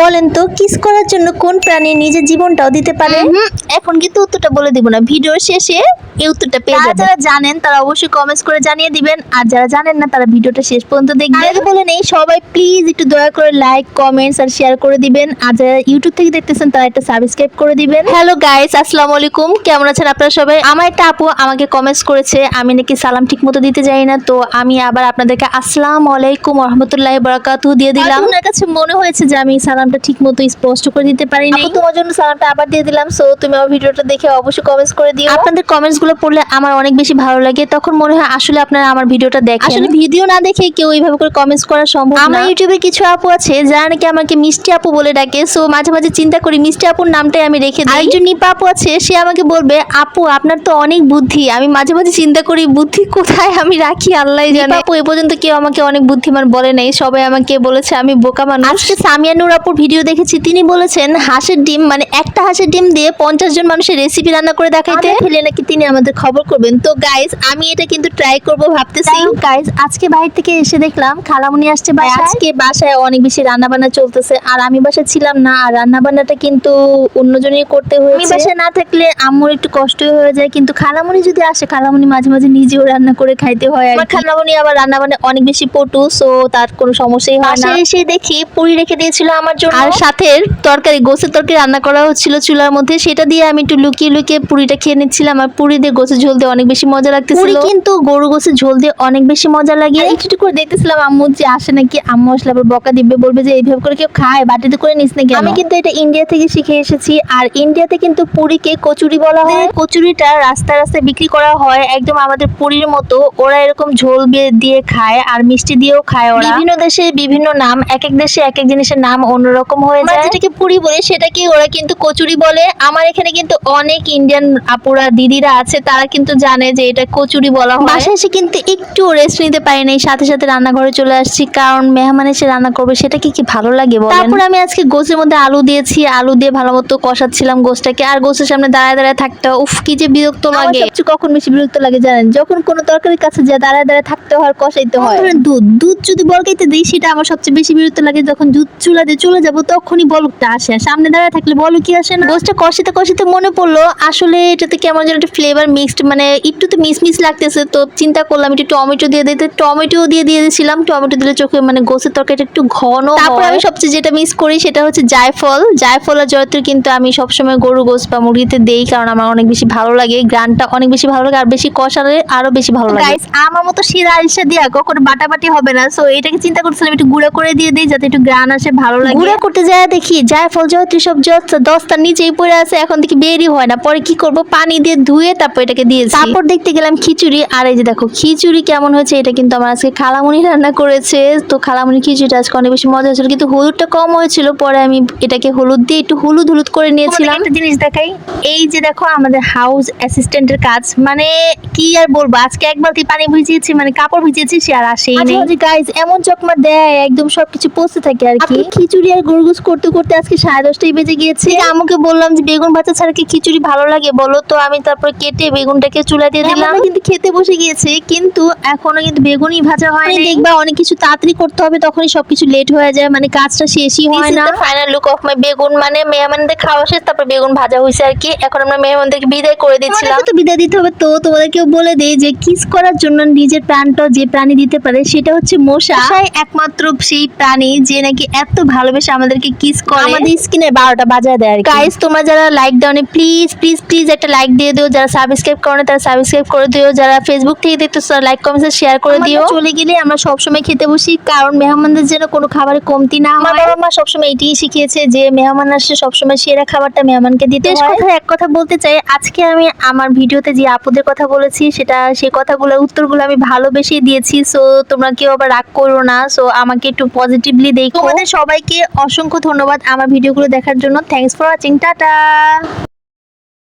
বলেন তো কিস করার জন্য কোন প্রাণী নিজের জীবনটাও দিতে পারে? এখন কিন্তু উত্তরটা বলে দিব না। ভিডিওর শেষে এই উত্তরটা পেয়ে যাবেন। যারা জানেন তারা অবশ্যই কমেন্টস করে জানিয়ে দিবেন। আর যারা জানেন না তারা ভিডিওটা শেষ পর্যন্ত দেখবেন। আগে বলে নেই সবাই প্লিজ একটু দয়া করে লাইক কমেন্টস আর শেয়ার করে দিবেন। আর যারা ইউটিউব থেকে দেখতেছেন তারা একটা সাবস্ক্রাইব করে দিবেন। হ্যালো গাইস আসসালামু আলাইকুম। কেমন আছেন আপনারা সবাই? আমার একটা আপু আমাকে কমেন্টস করেছে আমি নাকি সালাম ঠিক মতো দিতে যাই না তো আমি আবার আপনাদেরকে আসসালামু আলাইকুম রহমতুল্লাহ বরাকাতু দিয়ে দিলাম। দিলাম ওনার কাছে মনে হয়েছে যে আমি সালামটা ঠিক মতো স্পষ্ট করে দিতে পারি আপু, নাই তোমার জন্য সালামটা আবার দিয়ে দিলাম সো তুমি আমার ভিডিওটা দেখে অবশ্যই কমেন্টস করে দিও। আপনাদের কমেন্টসগুলো পড়লে আমার অনেক বেশি ভালো লাগে তখন মনে হয় আসলে আপনারা আমার ভিডিওটা দেখেন। আসলে ভিডিও না দেখে কেউ এইভাবে করে কমেন্টস করা সম্ভব না। আমার ইউটিউবে কিছু আপু আছে যারা নাকি আমাকে মিষ্টি আপু বলে ডাকে সো মাঝে মাঝে চিন্তা করি মিষ্টি আপুর নামটাই আমি রেখে দিই। আরেকজন নিপা আপু আছে সে আমাকে বলবে আপু আপনার তো অনেক বুদ্ধি। আমি মাঝে মাঝে চিন্তা করি বুদ্ধি কোথায়? আমি রাখি আল্লাহ জানে। আপু এ পর্যন্ত কেউ আমাকে অনেক বুদ্ধিমান বলে নাই সবাই আমাকে বলেছে আমি বোকা মানুষ। আজকে সামিয়া নূর আপুর ভিডিও দেখেছি তিনি বলেছেন হাঁসের ডিম মানে একটা হাঁসের ডিম দিয়ে পঞ্চাশ জন মানুষের রেসিপি রান্না করে দেখাইতে। ফেলে নাকি তিনি আমাদের খবর করবেন। তো গাইস আমি এটা কিন্তু ট্রাই করব ভাবতেছি। গাইস আজকে বাইরে থেকে এসে দেখলাম খালামুনি আসছে বাসায়। আজকে বাসায় অনেক বেশি রান্না বান্না চলতেছে। আর আমি বাসায় ছিলাম না আর রান্না বান্নাটা কিন্তু অন্যজনই করতে হয়েছে। আমি বাসায় না থাকলে আম্মুর একটু কষ্ট হয়ে যায় কিন্তু খালামুনি যদি আসে খালামুনি মাঝে মাঝে নিজেও রান্না করে খাইতে হয় আর খালামুনি আবার রান্না বান্না অনেক বেশি পটু সো তার কোনো সমস্যাই হয় না। এসে দেখি পুরি রেখে দিয়েছিল আমার জন্য? আর সাথে তরকারি গোসের তরকারি রান্না করা হচ্ছিল চুলার মধ্যে। সেটা দিয়ে আমি একটু লুকিয়ে লুকিয়ে পুরিটা খেয়ে নিচ্ছিলাম। আর পুরি দিয়ে গোসে ঝোল দিয়ে অনেক বেশি মজা পুরি লাগতেছিল কিন্তু গরু গোসে ঝোল দিয়ে অনেক বেশি মজা লাগে। একটু করে দেখতেছিলাম আম্মু যে আসে নাকি আম্মু আসলে আবার বকা দিবে বলবে যে এইভাবে করে কেউ খায় বাটিতে করে নিস নাকি আমি কিন্তু এটা ইন্ডিয়া থেকে শিখে এসেছি। আর ইন্ডিয়াতে কিন্তু পুরিকে কচুরি বলা হয়। কচুরিটা রাস্তায় রাস্তায় বিক্রি করা হয়। একদম আমাদের পুরীর মতো। ওরা এরকম ঝোল দিয়ে খায় আর মিষ্টি দিয়েও খায় ওরা। বিভিন্ন দেশে বিভিন্ন নাম এক এক দেশে এক এক জিনিসের নাম অন্যরকম হয়ে যায়। যেটাকে পুরি বলে সেটাকে ওরা কিন্তু কচুরি বলে। আমার এখানে কিন্তু অনেক ইন্ডিয়ান আপুরা দিদিরা আছে তারা কিন্তু জানে যে এটা কচুরি বলা হয়। বাসায় এসে কিন্তু একটু রেস্ট নিতে পারি নাই সাথে সাথে রান্নাঘরে চলে আসছি কারণ মেহমান এসে রান্না করবে সেটা কি কি ভালো লাগে বলেন? তারপর আমি আজকে গোসের মধ্যে আলু দিয়েছি আলু দিয়ে ভালো মতো কষাচ্ছিলাম গোসটাকে আর গোসের সামনে দাঁড়ায় দাঁড়ায় থাকতে উফ কি যে বিরক্ত লাগে। সবচেয়ে কখন বেশি বিরক্ত লাগে জানেন? যখন কোনো তরকারির কাছে যা দাঁড়ায় দাঁড়ায় থাকতে হয় কষাইতে হয়। দুধ দুধ যদি বলকাইতে দিই সেটা আমার সবচেয়ে বেশি বিরক্ত লাগে যখন দুধ চুলা দিয়ে চলে যাব তখনই বলকটা আসে। সামনে দাঁড়ায় থাকলে বল কি আসে না? গোসটা কষিতে কষিতে মনে পড়ল আসলে এটাতে কেমন যেন একটা ফ্লেভার মিক্সড মানে একটু তো মিস মিস লাগতেছে। তো চিন্তা করলাম একটু টমেটো দিয়ে দিতে টমেটো দিয়ে দিয়ে দিয়েছিলাম। টমেটো দিলে চোখে মানে গোসের তরকারিটা একটু ঘন তারপর আমি সবচেয়ে যেটা মিস করি সেটা হচ্ছে জায়ফল। জায়ফল আর জয়ত্রী কিন্তু আমি সবসময় গরু গোস বা মুরগিতে দেই কারণ আমার অনেক বেশি ভালো লাগে। গ্রানটা অনেক বেশি ভালো লাগে আর বেশি কষালে আরও বেশি ভালো লাগে। গাইস আমার মতো শিরা আরিসা দিয়া কখনো বাটাবাটি হবে না। সো এটাকে চিন্তা করছিলাম একটু গুঁড়া করে দিয়ে দিই যাতে একটু গ্রান আসে ভালো লাগে। গুঁড়া করতে যায় দেখি জায়ফল জয়ত্রী সব যত- দশটার নিচেই পড়ে আছে এখন থেকে বেরই হয় না। পরে কি করব? পানি দিয়ে ধুয়ে তারপর এটাকে দিয়েছি। তারপর দেখতে গেলাম খিচুড়ি আর এই যে দেখো খিচুড়ি কেমন হয়েছে এটা কিন্তু আমার আজকে খালামুনি রান্না করেছে। তো খালামুনি খিচুড়িটা আজকে অনেক বেশি মজা হয়েছিল কিন্তু হলুদটা কম হয়েছিল পরে আমি এটাকে হলুদ দিয়ে একটু হলুদ হলুদ করে নিয়েছিলাম। একটা জিনিস দেখাই এই যে দেখো আমাদের হাউস অ্যাসিস্ট্যান্টের কাজ মানে কি আর বলব আজকে এক বালতি পানি ভিজিয়েছি মানে কাপড় ভিজিয়েছি সে আর আসেই নেই। গাইজ এমন চকমা দেয় একদম সবকিছু পচে থাকে আর কি। খিচুড়ি আর গরগুস করতে করতে আজকে সাড়ে দশটাই বেজে গিয়েছে। আমাকে বললাম যে বেগুন ভাজা ছাড়া কি খিচুড়ি ভালো লাগে বলো। তো আমি তারপর কেটে বেগুনটাকে চুলা দিয়ে দিলাম। কিন্তু খেতে বসে গিয়েছে কিন্তু এখনও কিন্তু বেগুনই ভাজা হয় মানে দেখবা অনেক কিছু তাড়াতাড়ি করতে হবে তখনই সবকিছু লেট হয়ে যায়। মানে কাজটা শেষই হয় না। ফাইনাল লুক অফ মাই বেগুন। মানে মেহমানদের খাওয়া শেষ তারপর বেগুন ভাজা হয়েছে আর কি। এখন আমরা মেহমানদেরকে বিদায় করে দিচ্ছিলাম তো বিদায় দিতে হবে তো। তোমাদেরকেও বলে দেই যে কিস করার জন্য নিজের প্রাণটা যে প্রাণী দিতে পারে সেটা হচ্ছে মশা। একমাত্র সেই প্রাণী যে নাকি এত ভালোবেসে আমাদেরকে কিস করে। আমাদের স্কিনের বারোটা বাজায় দেয় আর কি। গাইস তোমরা যারা লাইক দাওনি প্লিজ প্লিজ প্লিজ একটা লাইক দিয়ে দিও। যারা সাবস্ক্রাইব করে তারা সাবস্ক্রাইব করে দিও। যারা ফেসবুক থেকে দেখতেছো তারা লাইক কমেন্ট শেয়ার করে দিও। চলে গেলে আমরা সবসময় খেতে বসি কারণ মেহমানদের যেন কোনো খাবারে কমতি না আমার বাবা মা সবসময় এটাই শিখিয়েছে যে মেহমান আসলে সবসময় সেরা খাবারটা মেহমানকে দিতে হয়। কথা এক কথা বলতে চাই আজকে আমি আমার ভিডিওতে যে আপুদের কথা বলেছি সেটা সেই কথাগুলোর উত্তরগুলো আমি ভালোবেসে দিয়েছি। সো তোমরা কেউ আবার রাগ করো না। সো আমাকে একটু পজিটিভলি দেখো। তোমাদের সবাইকে অসংখ্য ধন্যবাদ আমার ভিডিওগুলো দেখার জন্য। Thanks for watching tata!